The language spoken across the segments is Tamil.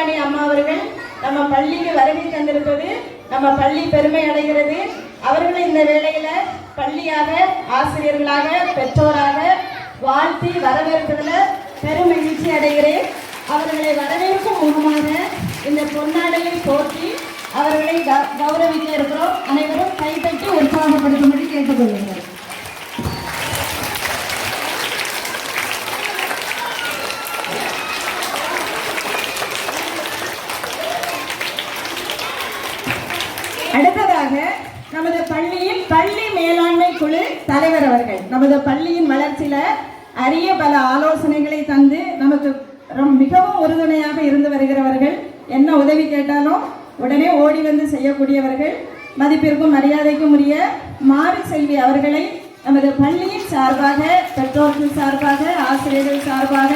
ராணி அம்மா அவர்கள் நம்ம பள்ளிக்கு வருகை தந்திருப்பது நம்ம பள்ளி பெருமை அடைகிறது. அவர்களை இந்த வேளையில பள்ளியாக ஆசிரியர்களாக பெற்றோராக வாழ்த்தி வரவேற்பதில் பெரும் மகிழ்ச்சி அடைகிறேன். அவர்களை வரவேற்கும் முகமாக இந்த பொன்னாடையை போற்றி அவர்களை கௌரவிக்க இருக்கிறோம். அனைவரும் கைப்பற்றி உற்சாகப்படுத்தும்படி கேட்டுக்கொள்கிறோம் அடுத்ததாக நமது பள்ளியின் பள்ளி மேலாண்மை குழு தலைவர் அவர்கள். நமது பள்ளியின் வளர்ச்சியில அரிய பல ஆலோசனைகளை தந்து நமக்கு ரொம்ப மிகவும் உறுதுணையாக இருந்து வருகிறவர்கள். என்ன உதவி கேட்டாலும் உடனே ஓடி வந்து செய்யக்கூடியவர்கள். மதிப்பிற்கும் மரியாதைக்கும் உரிய மாறு செல்வி அவர்களை நமது பள்ளியின் சார்பாக பெற்றோர்கள் சார்பாக ஆசிரியர்கள் சார்பாக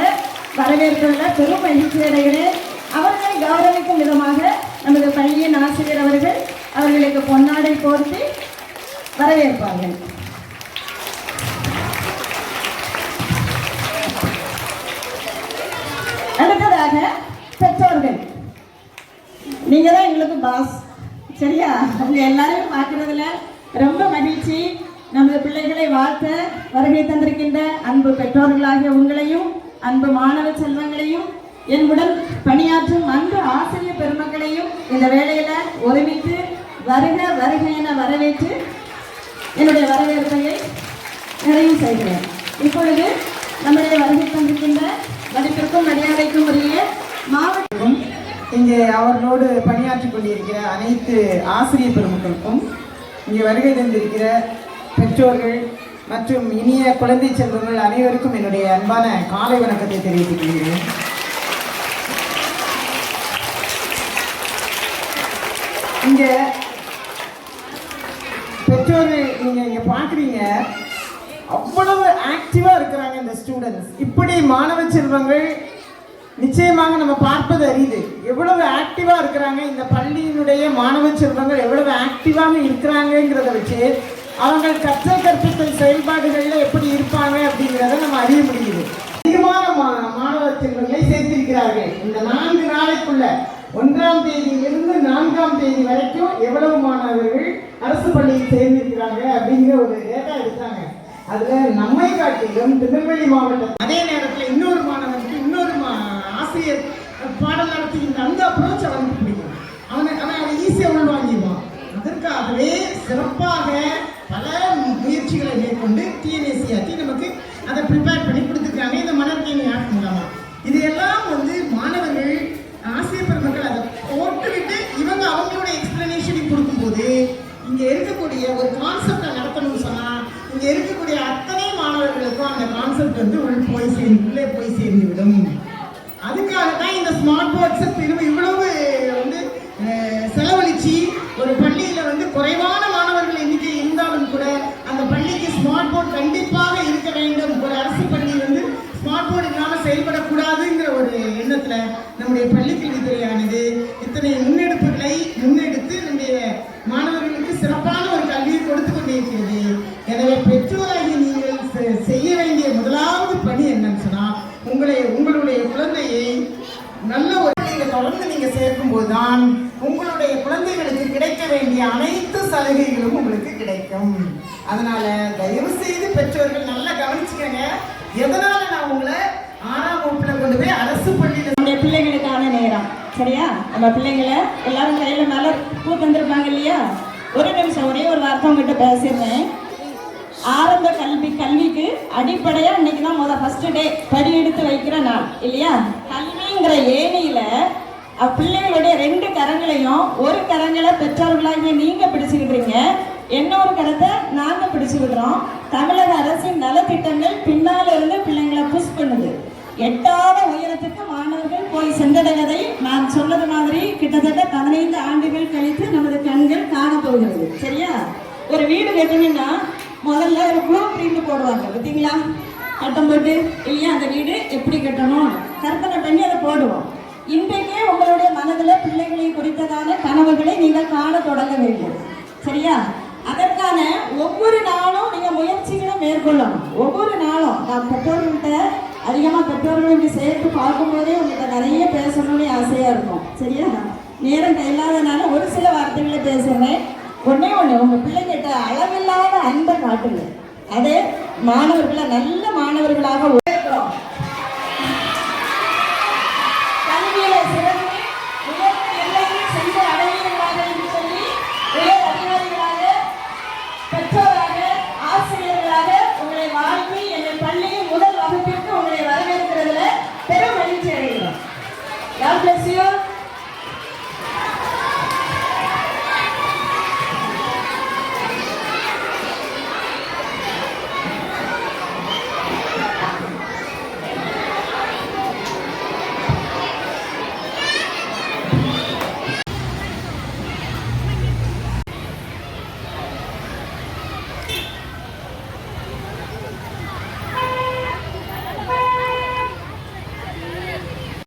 வரவேற்றுள்ள பெரும் மகிழ்ச்சி அடைகிறேன் அவர்களை கௌரவிக்கும் விதமாக நமது பள்ளியின் ஆசிரியர் அவர்கள் அவர்களுக்கு பொன்னாடை போர்த்தி வரவேற்பார்கள். அடுத்ததாக பெற்றோர்கள். நீங்க தான் எங்களுக்கு பாஸ் சரியா? உங்க எல்லாரையும் பார்க்கறதுல ரொம்ப மகிழ்ச்சி. நமது பிள்ளைகளை வாழ்த்த வருகை தந்திருக்கின்ற அன்பு பெற்றோர்களாகிய உங்களையும் அன்பு மாணவ செல்வங்களையும் என்னுடன் பணியாற்றும் அன்பு ஆசிரியர் பெருமக்களையும் இந்த வேலையில ஒருமித்து வருக வருக என வரவேற்று என்னுடைய வரவேற்பையை நிறைவு செய்கிறேன். இப்பொழுது நம்முடைய வருகை தந்திருக்கின்ற மதிப்பிற்கும் மரியாதைக்கும் உரிய மாவட்டம் இங்கே அவர்களோடு பணியாற்றிக் கொண்டிருக்கிற அனைத்து ஆசிரியர் பெருமக்களுக்கும் இங்கே வருகை தந்திருக்கிற பெற்றோர்கள் மற்றும் இனிய குழந்தை செல்வங்கள் அனைவருக்கும் என்னுடைய அன்பான காலை வணக்கத்தை தெரிவித்துக் கொள்கிறேன். இங்கே பெற்றோர் நீங்க இங்க பாக்குறீங்க. அவ்வளவு ஆக்டிவா இருக்கிறாங்க இந்த ஸ்டூடெண்ட்ஸ் இப்படி மாணவ செல்வங்கள் நிச்சயமாக நம்ம பார்ப்பது அரியுது எவ்வளவு ஆக்டிவா இருக்கிறாங்க இந்த பள்ளியினுடைய மாணவ செல்வங்கள் எவ்வளவு ஆக்டிவாக இருக்கிறாங்கங்கிறத வச்சு அவங்க கற்றல் கற்பித்தல் செயல்பாடுகளில் எப்படி இருப்பாங்க அப்படிங்கிறத நம்ம அறிய முடியுது. அதிகமான மாணவ செல்வங்களை சேர்த்திருக்கிறார்கள். இந்த நான்கு நாளைக்குள்ள ஒன்றாம் தேதியிலிருந்து நான்காம் தேதி வரைக்கும் எவ்வளவு மாணவர்கள் அரசு பள்ளியில் சேர்ந்திருக்கிறாங்க அப்படிங்கிற ஒரு டேட்டா எடுத்தாங்க. அதுல நம்மை காட்டிலும் திருநெல்வேலி மாவட்டம் அதே நேரத்தில் இன்னொரு மாணவனுக்கு இன்னொரு மா- ஆசிரியர் பாடம் நடத்துகின்ற அந்த அப்ரோச் அவனுக்கு பிடிக்கும். அவனை அவன் அதை ஈஸியாக உள்வாங்கிடுவான். அதற்காகவே சிறப்பாக பல முயற்சிகளை மேற்கொண்டு டிஎன்ஏசிஆர்டி நமக்கு அதை ப்ரிப்பேர் பண்ணி கொடுத்துருக்காங்க. இந்த மணற்கேணி ஆட் மூலமா. இது எல்லாம் வந்து போய் சேர்ந்து உள்ளே போய் சேர்ந்து விடும் அதுக்காக தான் இந்த ஸ்மார்ட் போர்ட்ஸை திரும்ப இவ்வளவு வந்து செலவழித்து செலவழிச்சு ஒரு பள்ளியில் வந்து குறைவான மாணவர்கள் எண்ணிக்கை இருந்தாலும் கூட அந்த பள்ளிக்கு ஸ்மார்ட் போர்ட் கண்டிப்பாக இருக்க வேண்டும். ஒரு அரசு பள்ளி வந்து ஸ்மார்ட் போர்டு இல்லாமல் செயல்படக்கூடாதுங்கிற ஒரு எண்ணத்தில் நம்முடைய பள்ளிக்கல்வித்துறையானது இத்தனை முன்னெடுப்புகளை முன்னெடுத்து நம்முடைய மாணவர்களுக்கு சிறப்பான ஒரு கல்வியை கொடுத்து கொண்டிருக்கிறது. எனவே பெற்றோர் நீங்கள் தொடர்ந்து நீங்க சேர்க்கும் போதுதான் உங்களுடைய குழந்தைகளுக்கு கிடைக்க வேண்டிய அனைத்து சலுகைகளும் உங்களுக்கு கிடைக்கும். அதனால தயவு செய்து பெற்றோர்கள் நல்லா கவனிச்சுக்கங்க. எதனால நான் உங்களை ஆறாம் வகுப்புல கொண்டு போய் அரசு பள்ளியில் நம்முடைய பிள்ளைகளுக்கான நேரம். சரியா? நம்ம பிள்ளைங்களை எல்லாரும் கையில மேல பூ தந்திருப்பாங்க இல்லையா? ஒரு நிமிஷம் ஒரே ஒரு வார்த்தை உங்ககிட்ட பேசிடுறேன். ஆரம்ப கல்வி கல்விக்கு அடிப்படையா இன்னைக்கு தான் முதல் ஃபர்ஸ்ட் டே படி எடுத்து வைக்கிற நாள் இல்லையா? கல்வி கல்விங்கிற ஏணியில பிள்ளைகளுடைய ரெண்டு கரங்களையும் ஒரு கரங்களை பெற்றோர்களாகிய நீங்க பிடிச்சுக்கிட்டீங்க இன்னொரு கரத்தை? நாங்க பிடிச்சுக்கிடுறோம் தமிழக அரசின் நலத்திட்டங்கள் பின்னால இருந்து பிள்ளைங்களை புஷ் பண்ணுது. எட்டாத உயரத்துக்கு மாணவர்கள் போய் சென்றடைவதை நான் சொன்னது மாதிரி கிட்டத்தட்ட பதினைந்து ஆண்டுகள் கழித்து நமது கண்கள் காணப்போகிறது. சரியா? ஒரு வீடு கட்டணும்னா முதல்ல ஒரு ப்ளூ பிரிண்ட் போடுவாங்க. பார்த்தீங்களா? கட்டம் போட்டு இல்லையா அந்த வீடு எப்படி கட்டணும்? கற்பனை பண்ணி அதை போடுவோம். இன்றைக்கே உங்களுடைய மனதில் பிள்ளைகளை குறித்ததான கனவுகளை நீங்கள் காண தொடங்க வேண்டும். சரியா? அதற்கான ஒவ்வொரு நாளும் நீங்கள் முயற்சிகளை மேற்கொள்ளணும். ஒவ்வொரு நாளும். நான் பெற்றோர்கள்ட்ட அதிகமாக பெற்றோர்கள் இப்படி சேர்த்து பார்க்கும்போதே உங்கள்கிட்ட நிறைய பேசணும்னு ஆசையாக இருக்கும். சரியா? நேரம் இல்லாதனால ஒரு சில வார்த்தைகளை பேசுகிறேன் ஒன்றே ஒன்று உங்கள் பிள்ளைங்கிட்ட அளவில்லாத அன்பை காட்டுங்க அதே மாணவர்களை நல்ல மாணவர்களாக